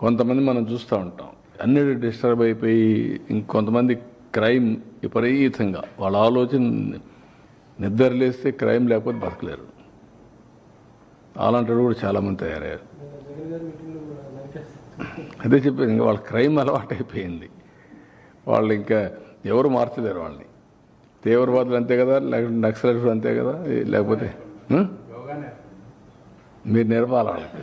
కొంతమంది మనం చూస్తూ ఉంటాం. అన్ని డిస్టర్బ్ అయిపోయి ఇంకొంతమంది క్రైమ్ విపరీతంగా వాళ్ళ ఆలోచన నిద్ర లేస్తే క్రైమ్ లేకపోతే బతకలేరు. అలాంటి కూడా చాలామంది తయారయ్యారు. అదే చెప్పేది ఇంకా వాళ్ళ క్రైమ్ అలవాటు అయిపోయింది వాళ్ళు ఇంకా ఎవరు మార్చలేరు వాళ్ళని. తీవ్రవాదులు అంతే కదా లేకపోతే నక్సలైట్లు అంతే కదా లేకపోతే మీరు నేర్పాలి వాళ్ళకి?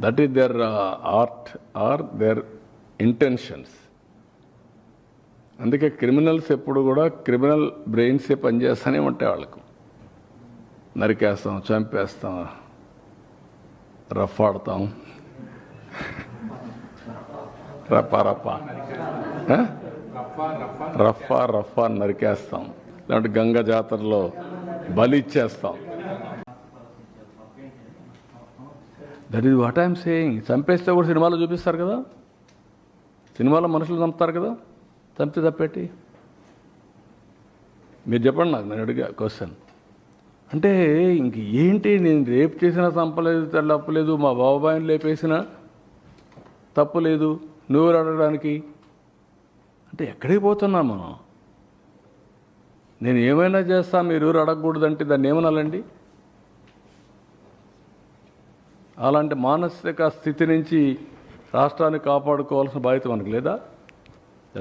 that is their art are their intentions అందుకే క్రిమినల్స్ ఎప్పుడు కూడా క్రిమినల్ బ్రెయిన్సే పనిచేస్తూనే ఉంటాయి వాళ్ళకు. నరికేస్తాం చంపేస్తాం రఫ్ ఆడతాం రఫా రఫా రఫా రఫా నరికేస్తాం. లేదంటే గంగ జాతరలో బలి ఇచ్చేస్తాం. That is what I'm saying చంపేస్తే కూడా సినిమాలో చూపిస్తారు కదా? సినిమాలో మనుషులు చంపుతారు కదా? చంపితే తప్పేటి? మీరు చెప్పండి నాకు నేను అడిగా క్వశ్చన్ అంటే ఇంక ఏంటి నేను రేపు చేసినా చంపలేదు తప్పలేదు మా బాబాయిని లేపేసినా తప్పు లేదు నువ్వు అడగడానికి? అంటే ఎక్కడికి పోతున్నాం మనం? నేను ఏమైనా చేస్తా మీరు ఎవరు అడగకూడదంటే దాన్ని ఏమనాలండి? అలాంటి మానసిక స్థితి నుంచి రాష్ట్రాన్ని కాపాడుకోవాల్సిన బాధ్యత మనకు లేదా?